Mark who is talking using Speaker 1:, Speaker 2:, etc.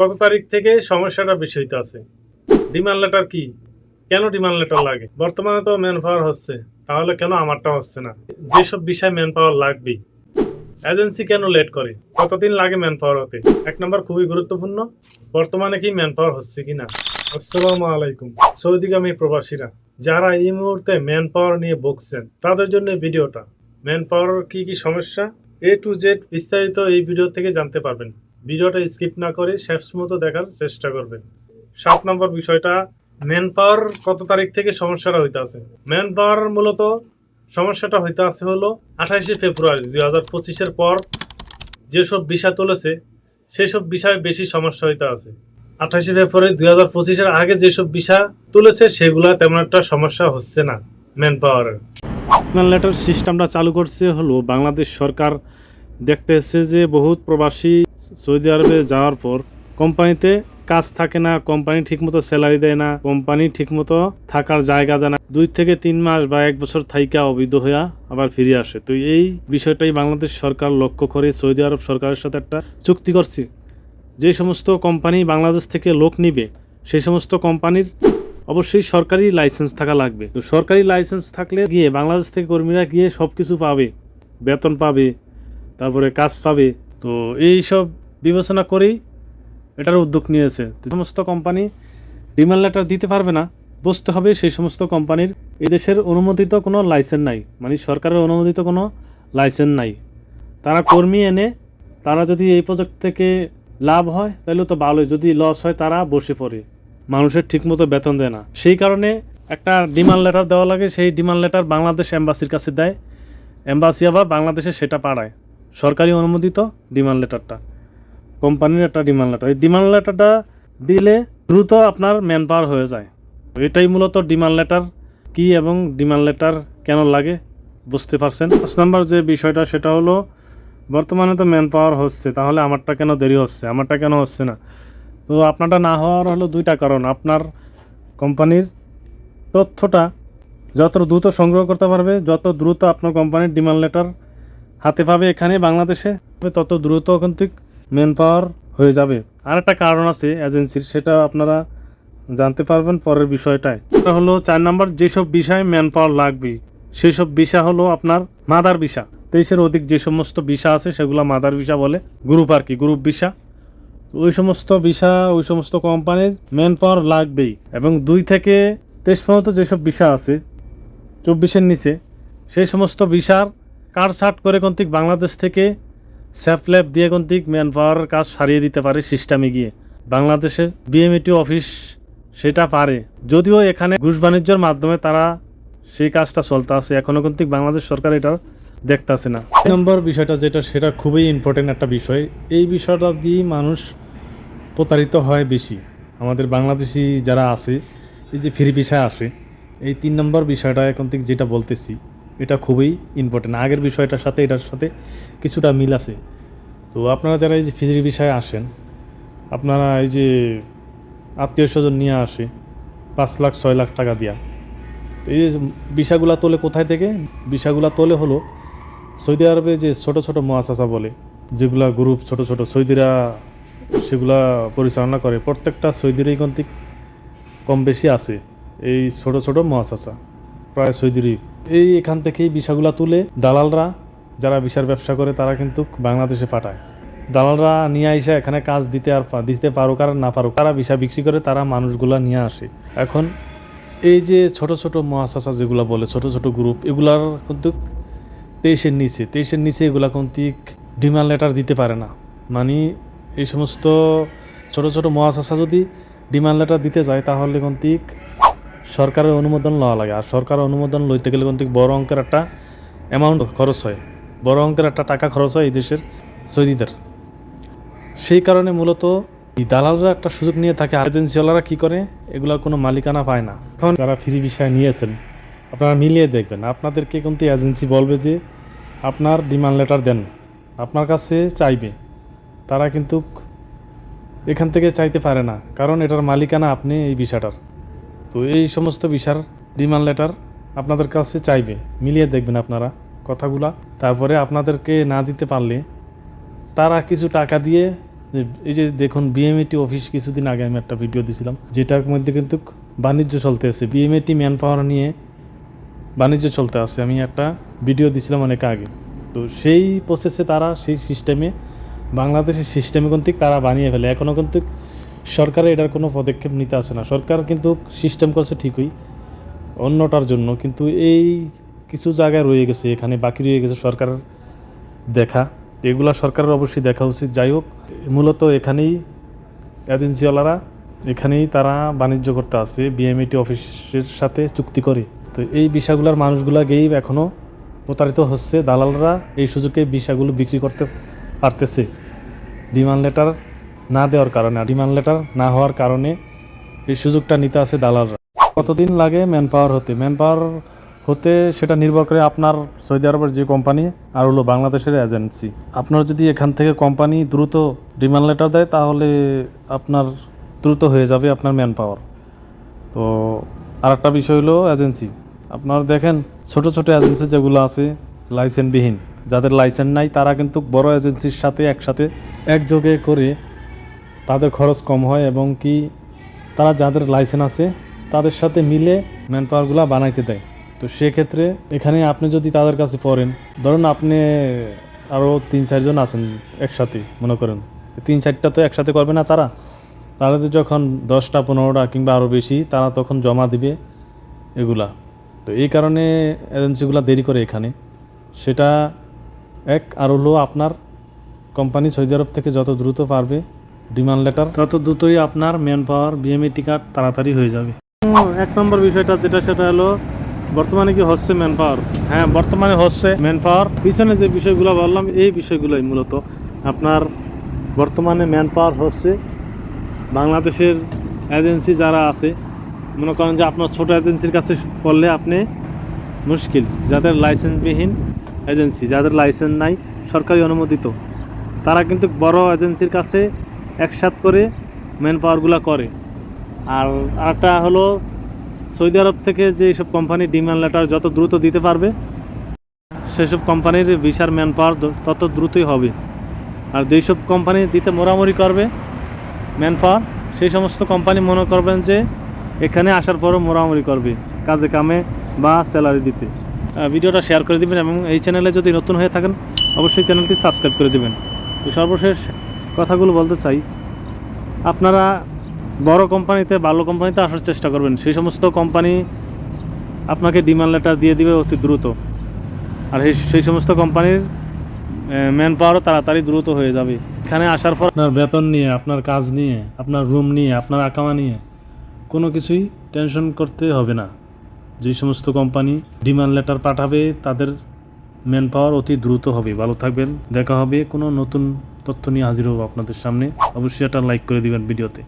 Speaker 1: কত তারিখ থেকে সমস্যাটা বেশি হইতে আছে? ডিমান্ড লেটার কি? কেন ডিমান্ড লেটার লাগে? বর্তমানে তো ম্যান পাওয়ার হচ্ছে, তাহলে কেন আমারটা হচ্ছে না? যেসব বিষয়ে ম্যান পাওয়ার লাগবেই। এজেন্সি কেন লেট করে? কতদিন লাগে ম্যান পাওয়ার হতে? এক নম্বর খুবই গুরুত্বপূর্ণ। বর্তমানে কি ম্যান পাওয়ার হচ্ছে কিনা? আসসালামু আলাইকুম। সৌদিগামী প্রবাসীরা, যারা এই মুহূর্তে ম্যান পাওয়ার নিয়ে বকছেন তাদের জন্য ভিডিওটা। ম্যান পাওয়ার কি কি সমস্যা? এ টু জেড বিস্তারিত এই ভিডিও থেকে জানতে পারবেন। ভিডিওটা স্কিপ না করে শেষ মতো দেখার চেষ্টা করবেন। সাত নম্বর বিষয়টা, ম্যান পাওয়ার কত তারিখ থেকে সমস্যাটা হইতে আছে? ম্যান পাওয়ার মূলত সমস্যাটা হইতে আছে হলো আঠাশে ফেব্রুয়ারি দুই হাজার পঁচিশের পর যেসব বিষয় তুলেছে সেই সব বিষয়ে বেশি সমস্যা হইতে আছে। আঠাশে ফেব্রুয়ারি দুই হাজার পঁচিশের আগে যেসব বিষয় তুলেছে, সেগুলা তেমন একটা সমস্যা হচ্ছে না ম্যান পাওয়ারের। ম্যান লেটার সিস্টেমটা চালু করছে হলো বাংলাদেশ সরকার। দেখতে এসছে যে বহুত প্রবাসী সৌদি আরবে যাওয়ার পর কোম্পানিতে কাজ থাকে না, কোম্পানি ঠিকমতো স্যালারি দেয় না, কোম্পানি ঠিকমতো থাকার জায়গা দেয় না। দুই থেকে তিন মাস বা এক বছর থাইকা অবৈধ হইয়া আবার ফিরে আসে। তো এই বিষয়টাই বাংলাদেশ সরকার লক্ষ্য করে, সৌদি আরব সরকারের সাথে একটা চুক্তি করছে। যে সমস্ত কোম্পানি বাংলাদেশ থেকে লোক নিবে সেই সমস্ত কোম্পানির অবশ্যই সরকারি লাইসেন্স থাকা লাগবে। তো সরকারি লাইসেন্স থাকলে গিয়ে বাংলাদেশ থেকে কর্মীরা গিয়ে সব কিছু পাবে। বেতন পাবে, তারপরে কাজ পাবে। তো এই সব বিবেচনা করেই এটার উদ্যোগ নিয়েছে। সমস্ত কোম্পানি ডিমান্ড লেটার দিতে পারবে না, বুঝতে হবে সেই সমস্ত কোম্পানির এদেশের অনুমোদিত কোনো লাইসেন্স নাই মানে সরকারের অনুমোদিত কোনো লাইসেন্স নাই। তারা কর্মী এনে, তারা যদি এই প্রজেক্ট থেকে লাভ হয়, তাহলে তো ভালোই, যদি লস হয় তারা বসে পড়ে, মানুষের ঠিকমতো বেতন দেয় না। সেই কারণে একটা ডিমান্ড লেটার দেওয়া লাগে, সেই ডিমান্ড লেটার বাংলাদেশ এম্বাসির কাছে দেয় এম্বাসি আবার বাংলাদেশে সেটা পাড়ায় সরকারি অনুমোদিত ডিমান্ড লেটারটা কোম্পানির একটা ডিমান্ড লেটার এই ডিমান্ড লেটারটা দিলে দ্রুত আপনার ম্যান পাওয়ার হয়ে যায়। এটাই মূলত ডিমান্ড লেটার কি এবং ডিমান্ড লেটার কেন লাগে, বুঝতে পারছেন? পাঁচ নাম্বার যে বিষয়টা, সেটা হলো, বর্তমানে তো ম্যান পাওয়ার হচ্ছে, তাহলে আমারটা কেন দেরি হচ্ছে? আমারটা কেন হচ্ছে না? তো আপনারটা না হওয়ার হলো দুইটা কারণ। আপনার কোম্পানির তথ্যটা যত দ্রুত সংগ্রহ করতে পারবে, যত দ্রুত আপনার কোম্পানির ডিমান্ড লেটার হাতে পাবে এখানে বাংলাদেশে, তত দ্রুত কিন্তু ম্যান পাওয়ার হয়ে যাবে। আর একটা কারণ আছে এজেন্সির সেটা আপনারা জানতে পারবেন পরের বিষয়টায়। এটা হলো চার নাম্বার, যেসব বিষয় ম্যান পাওয়ার লাগবে সেই সব বিষয় হলো আপনার মাদার ভিসা তেইশের অধিক যে সমস্ত ভিসা আছে, সেগুলো মাদার ভিসা বলে। গ্রুপ আর কি গ্রুপ তো ওই সমস্ত ভিসা ওই সমস্ত কোম্পানির ম্যান পাওয়ার লাগবেই। এবং দুই থেকে তেইশ পর্যন্ত যেসব ভিসা আছে, চব্বিশের নিচে, সেই সমস্ত ভিসার কার ছাট করে কন্তিক বাংলাদেশ থেকে স্যাপল্যাব দিয়ে কন্তিক ম্যান পাওয়ারের কাজ সারিয়ে দিতে পারে সিস্টেমে গিয়ে। বাংলাদেশের বিএমইটি অফিস সেটা পারে। যদিও এখানে ঘুষ বাণিজ্যের মাধ্যমে তারা সেই কাজটা চলতে আছে। এখনও কিন্তু বাংলাদেশ সরকার এটা দেখতে আসে না নম্বর বিষয়টা যেটা, সেটা খুবই ইম্পর্টেন্ট একটা বিষয়। এই বিষয়টা দিয়ে মানুষ প্রতারিত হয় বেশি। আমাদের বাংলাদেশি যারা আছে, এই যে ফ্রি বিষয় আসে, এই তিন নম্বর বিষয়টা এখন থেকে যেটা বলতেছি এটা খুবই ইম্পর্টেন্ট আগের বিষয়টার সাথে, এটার সাথে কিছুটা মিল আছে। তো আপনারা যারা এই যে ফ্রি বিষয়ে আসেন, আপনারা এই যে আত্মীয় স্বজন নিয়ে আসে, পাঁচ লাখ, ছয় লাখ টাকা দিয়া, তো এই যে বিষাগুলা তোলে কোথায় থেকে? বিষাগুলা তোলে হলো সৌদি আরবে যে ছোট ছোট মহাচাচা বলে, যেগুলা গ্রুপ ছোট ছোট সৌদিরা সেগুলা পরিচালনা করে, প্রত্যেকটা সৌদিরই কন্তিক কম বেশি আছে এই ছোট ছোট মহাচাচা। প্রায় সৌদিরই এই এখান থেকেই বিষাগুলা তুলে দালালরা যারা বিষার ব্যবসা করে, তারা কিন্তু বাংলাদেশে পাঠায়। দালালরা নিয়ে আইসা এখানে কাজ দিতে আর দিতে পারুক আর না পারুক, তারা বিষা বিক্রি করে, তারা মানুষগুলা নিয়ে আসে। এখন এই যে ছোট ছোট মহাশাসা যেগুলো বলে, ছোট ছোট গ্রুপ এগুলার কিন্তু তেইশের নিচে তেইশের নিচে এগুলা কন্তিক ডিমান্ড লেটার দিতে পারে না। মানে এই সমস্ত ছোট ছোট মহাশাসা যদি ডিমান্ড লেটার দিতে যায়, তাহলে কন্তিক সরকারের অনুমোদন লওয়া লাগে। আর সরকারের অনুমোদন লইতে গেলে কিন্তু বড় অঙ্কের একটা অ্যামাউন্ট খরচ হয়। বড় অঙ্কের একটা টাকা খরচ হয় এই দেশের সৌদিদের সেই কারণে মূলত দালালরা একটা সুযোগ নিয়ে থাকে এজেন্সিওয়ালারা কি করে? এগুলোর কোনো মালিকানা পায় না। এখন যারা ফ্রি বিষয় নিয়েছেন, আপনারা মিলিয়ে দেখবেন। আপনাদেরকে কিন্তু এজেন্সি বলবে যে, আপনার ডিমান্ড লেটার দেন। আপনার কাছে চাইবে। তারা কিন্তু এখান থেকে চাইতে পারে না। কারণ এটার মালিকানা আপনি এই বিষয়টার তো এই সমস্ত বিষার ডিমান্ড লেটার আপনাদের কাছে চাইবে। মিলিয়ে দেখবেন আপনারা কথাগুলা। তারপরে আপনাদেরকে না দিতে পারলে তারা কিছু টাকা দিয়ে,
Speaker 2: এই যে দেখুন বিএমএটি অফিস কিছুদিন আগে আমি একটা ভিডিও দিয়েছিলাম যেটার মধ্যে কিন্তু বাণিজ্য চলতে আছে। বিএমএটি ম্যান পাওয়ার নিয়ে বাণিজ্য চলতে আছে। আমি একটা ভিডিও দিয়েছিলাম অনেক আগে। তো সেই প্রসেসে তারা, সেই সিস্টেমে বাংলাদেশের সিস্টেমে কিন্তু তারা বানিয়ে ফেলে। এখনও কিন্তু সরকারের এটার কোনো পদক্ষেপ নিতে আসে না। সরকার কিন্তু সিস্টেম করছে ঠিকই, অন্যটার জন্য। কিন্তু এই কিছু জায়গায় রয়ে গেছে, এখানে বাকি রয়ে গেছে সরকারের দেখা। এগুলা সরকারের অবশ্যই দেখা উচিত। যাই হোক, মূলত এখানেই এজেন্সিওয়ালারা এখানেই তারা বাণিজ্য করতে আসে বিএমইটি অফিসের সাথে চুক্তি করে। তো এই বিষয়গুলোর মানুষগুলা গেই এখনও প্রতারিত হচ্ছে। দালালরা এই সুযোগে বিষয়গুলো বিক্রি করতে পারতেছে। ডিমান্ড লেটার না দেওয়ার কারণে ডিমান্ড লেটার না হওয়ার কারণে এই সুযোগটা নিতে আছে দালালরা। কতদিন লাগে ম্যান পাওয়ার হতে? ম্যান পাওয়ার হতে সেটা নির্ভর করে আপনার সৌদি আরবের যে কোম্পানি আর হলো বাংলাদেশের এজেন্সি আপনার যদি এখান থেকে কোম্পানি দ্রুত ডিমান্ড লেটার দেয়, তাহলে আপনার দ্রুত হয়ে যাবে আপনার ম্যান পাওয়ার তো আর একটা বিষয় হলো এজেন্সি আপনার দেখেন, ছোট ছোট এজেন্সি যেগুলো আছে লাইসেন্সবিহীন যাদের লাইসেন্স নাই, তারা কিন্তু বড় এজেন্সির সাথে একসাথে একযোগে করে তাদের খরচ কম হয় এবং কি তারা যাদের লাইসেন্স আছে, তাদের সাথে মিলে ম্যান পাওয়ারগুলো বানাইতে দেয়। তো সেক্ষেত্রে এখানে আপনি যদি তাদের কাছে পড়েন, ধরুন আপনি আরও তিন চারজন আছেন একসাথে, মনে করেন। তিন, চারটা তো একসাথে করবে না তারা। তারা তো যখন দশটা, পনেরোটা কিংবা আরও বেশি, তারা তখন জমা দিবে এগুলা। তো এই কারণে এজেন্সিগুলো দেরি করে এখানে। সেটা এক, আর হলো আপনার কোম্পানি সৌদি আরব থেকে যত দ্রুত পারবে ডিমান্ড লেটার তত দ্রুতই আপনার ম্যান পাওয়ার বিএমএটি কার্ড তাড়াতাড়ি হয়ে যাবে। এক নম্বর বিষয়টা যেটা সেটা হলো বর্তমানে কি হচ্ছে ম্যান পাওয়ার হ্যাঁ বর্তমানে হচ্ছে ম্যান পাওয়ার পিছনে যে বিষয়গুলো বললাম এই বিষয়গুলোই মূলত। আপনার বর্তমানে ম্যান পাওয়ার হচ্ছে বাংলাদেশের এজেন্সি যারা আছে। মনে করেন যে আপনার ছোট এজেন্সির কাছে পড়লে আপনি মুশকিল। যাদের লাইসেন্সবিহীন এজেন্সি যাদের লাইসেন্স নাই সরকারি অনুমোদিত। তারা কিন্তু বড় এজেন্সির কাছে একসাথ করে ম্যান পাওয়ারগুলো করে। আর আরেকটা হলো সৌদি আরব থেকে যে সব কোম্পানি ডিমান্ড লেটার যত দ্রুত দিতে পারবে, সেসব কোম্পানির ভিসার ম্যান পাওয়ার তত দ্রুতই হবে। আর যেসব কোম্পানি দিতে মোড়ামুড়ি করবে ম্যান পাওয়ার সেই সমস্ত কোম্পানি মনে করবেন যে এখানে আসার পরও মোড়ামুড়ি করবে, কাজে কামে বা স্যালারি দিতে। ভিডিওটা শেয়ার করে দিবেন এবং এই চ্যানেলে যদি নতুন হয়ে থাকেন, অবশ্যই চ্যানেলটি সাবস্ক্রাইব করে দিবেন। তো সর্বশেষ কথাগুলো বলতে চাই। আপনারা বড় কোম্পানিতে ভালো কোম্পানিতে আসার চেষ্টা করবেন। সেই সমস্ত কোম্পানি আপনাকে ডিমান্ড লেটার দিয়ে দিবে অতি দ্রুত। আর সেই সমস্ত কোম্পানির ম্যান পাওয়ারও তাড়াতাড়ি দ্রুত হয়ে যাবে। এখানে আসার পর আপনার বেতন নিয়ে, আপনার কাজ নিয়ে, আপনার রুম নিয়ে, আপনার আকামা নিয়ে কোনো কিছুই টেনশন করতে হবে না। যে সমস্ত কোম্পানি ডিমান্ড লেটার পাঠাবে, তাদের ম্যান পাওয়ার অতি দ্রুত হবে। ভালো থাকবেন। দেখা হবে কোনো নতুন তথ্য নিয়ে হাজির হব আপনাদের সামনে। অবশ্যই একটা লাইক করে দিবেন ভিডিওতে।